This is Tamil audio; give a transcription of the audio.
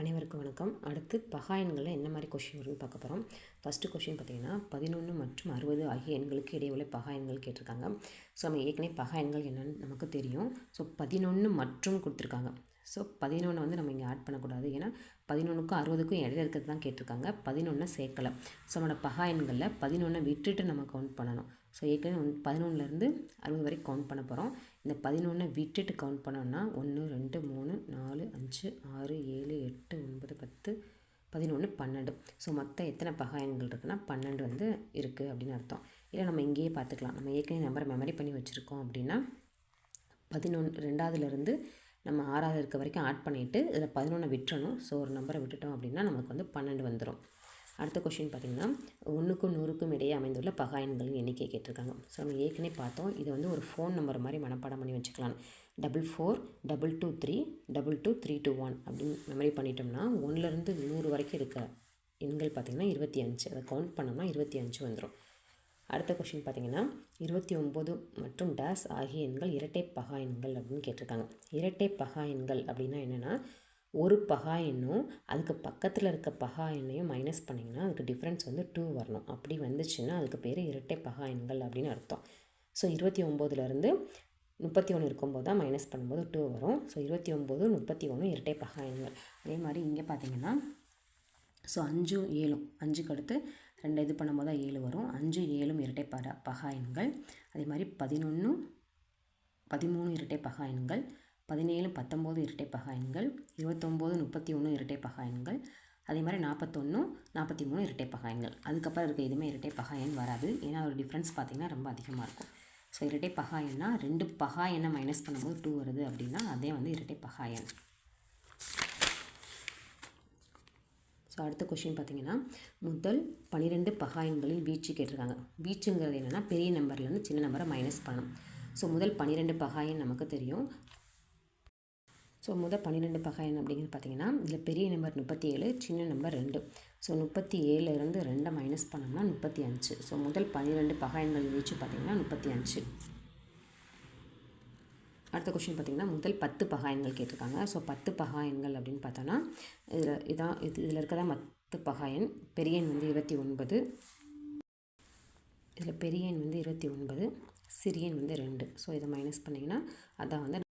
அனைவருக்கும் வணக்கம். அடுத்து பகாயன்களில் என்ன மாதிரி கொஷின் வரும்னு பார்க்க போகிறோம் ஃபஸ்ட்டு கொஷின் பார்த்தீங்கன்னா பதினொன்று மற்றும் அறுபது ஆகிய எண்களுக்கு இடையே உள்ள பகாயன்கள் கேட்டிருக்காங்க. ஸோ நம்ம ஏற்கனவே பகாயன்கள் என்னென்னு நமக்கு தெரியும். ஸோ பதினொன்று மற்றும் கொடுத்துருக்காங்க. ஸோ பதினொன்று வந்து நம்ம இங்கே ஆட் பண்ணக்கூடாது. ஏன்னா பதினொன்றுக்கும் அறுபதுக்கும் இடையில இருக்கிறது தான் கேட்டிருக்காங்க. பதினொன்று சேர்க்கலை. ஸோ நம்மளோட பகா எண்களில் பதினொன்றை விட்டுட்டு நம்ம கவுண்ட் பண்ணணும். ஸோ ஏற்கனவே ஒன் பதினொன்றுலேருந்து அறுபது வரைக்கும் கவுண்ட் பண்ண போகிறோம் இந்த பதினொன்றை விட்டுட்டு கவுண்ட் பண்ணோம்னா ஒன்று ரெண்டு மூணு நாலு அஞ்சு ஆறு ஏழு எட்டு ஒன்பது பத்து பதினொன்று பன்னெண்டு. ஸோ மொத்தம் எத்தனை பகாயங்கள் இருக்குன்னா பன்னெண்டு வந்து இருக்குது அப்படின்னு அர்த்தம். இல்லை நம்ம இங்கேயே பார்த்துக்கலாம். நம்ம ஏற்கனவே நம்பரை மெமரி பண்ணி வச்சுருக்கோம் அப்படின்னா பதினொன்று ரெண்டாவதுலேருந்து நம்ம ஆறாவது இருக்க வரைக்கும் ஆட் பண்ணிவிட்டு இதில் பதினொன்று விட்டுறணும். ஸோ ஒரு நம்பரை விட்டுட்டோம் அப்படின்னா நமக்கு வந்து பன்னெண்டு வந்துடும் அடுத்த கொஷின் பார்த்திங்கன்னா ஒன்றுக்கும் நூறுக்கும் இடையே அமைந்துள்ள பகாயன்களின் எண்ணிக்கை கேட்டிருக்காங்க. ஸோ நம்ம ஏற்கனவே பார்த்தோம். இது வந்து ஒரு ஃபோன் நம்பர் மாதிரி மனப்பாடம் பண்ணி வச்சுக்கலாம். Double four double two three double two three two one அப்படின்னு மெமரி பண்ணிட்டோம்னா ஒன்றுலேருந்து நூறு வரைக்கும் இருக்க எண்கள் பார்த்திங்கன்னா இருபத்தி அஞ்சு. அதை கவுண்ட் பண்ணோம்னா இருபத்தி அஞ்சு வந்துடும் அடுத்த கொஷின் பார்த்தீங்கன்னா இருபத்தி ஒம்பது மற்றும் டேஸ் ஆகிய எண்கள் இரட்டை பகா எண்கள் அப்படின்னு கேட்டிருக்காங்க. இரட்டை பகா எண்கள் அப்படின்னா என்னென்னா ஒரு பகா எண்ணும் அதுக்கு பக்கத்தில் இருக்க பகா எண்ணையும் மைனஸ் பண்ணிங்கன்னா அதுக்கு டிஃப்ரென்ஸ் வந்து டூ வரணும். அப்படி வந்துச்சுன்னா அதுக்கு பேர் இரட்டை பகா எண்கள் அப்படின்னு அர்த்தம். ஸோ இருபத்தி ஒம்போதுலேருந்து முப்பத்தி ஒன்று இருக்கும்போது தான் மைனஸ் பண்ணும்போது டூ வரும். ஸோ இருபத்தி ஒம்பது முப்பத்தி ஒன்று இரட்டை பகா எண்கள். அதே மாதிரி இங்கே பார்த்தீங்கன்னா ஸோ அஞ்சும் ஏழும் அஞ்சுக்கு அடுத்து ரெண்டு இது பண்ணும்போது தான் ஏழு வரும். அஞ்சு ஏழும் இரட்டை பட பகா எண்கள். அதே மாதிரி பதினொன்று பதிமூணு இரட்டை பகா எண்கள். பதினேழு பத்தொம்போது இரட்டை பகா எண்கள் இருபத்தொம்போது முப்பத்தி ஒன்று இரட்டை பகா எண்கள் அதே மாதிரி நாற்பத்தொன்று நாற்பத்தி மூணு இரட்டை பகா எண்கள். அதுக்கப்புறம் இருக்க எதுவுமே இரட்டை பகா எண் வராது. ஏன்னா ஒரு டிஃப்ரென்ஸ் பார்த்திங்கன்னா ரொம்ப அதிகமாக இருக்கும். ஸோ இரட்டை பகா எண்ணா ரெண்டு பகா எண்ணை மைனஸ் பண்ணும்போது டூ வருது அப்படின்னா அதே வந்து இரட்டை பகா எண். ஸோ அடுத்த கொஷின் பார்த்தீங்கன்னா முதல் பன்னிரெண்டு பகாயன்களின் வீச்சு கேட்டிருக்காங்க. வீச்சுங்கிறது என்னென்னா பெரிய நம்பர்லேருந்து சின்ன நம்பரை மைனஸ் பண்ணணும். ஸோ முதல் பன்னிரெண்டு பகாயன் நமக்கு தெரியும். ஸோ முதல் பன்னிரெண்டு பகாயன் அப்படிங்கிறது பார்த்தீங்கன்னா இதில் பெரிய நம்பர் முப்பத்தி ஏழு சின்ன நம்பர் ரெண்டு. ஸோ முப்பத்தி ஏழுலேருந்து ரெண்டை மைனஸ் பண்ணோம்னா முப்பத்தி அஞ்சு ஸோ முதல் பன்னிரெண்டு பகாயங்கள் வீச்சு பார்த்திங்கன்னா முப்பத்தி அஞ்சு அடுத்த கொஷின் பார்த்திங்கன்னா முதல் பத்து பகாயங்கள் கேட்டிருக்காங்க. ஸோ பத்து பகாயங்கள் அப்படின்னு பார்த்தோன்னா இதில் இதான் இது இதில் இருக்கதான் பத்து பகாயன். பெரிய எண் வந்து இருபத்தி ஒன்பது. இதில் பெரிய எண் வந்து இருபத்தி ஒன்பது சிறியன் வந்து ரெண்டு. ஸோ இதை மைனஸ் பண்ணிங்கன்னா அதான் வந்து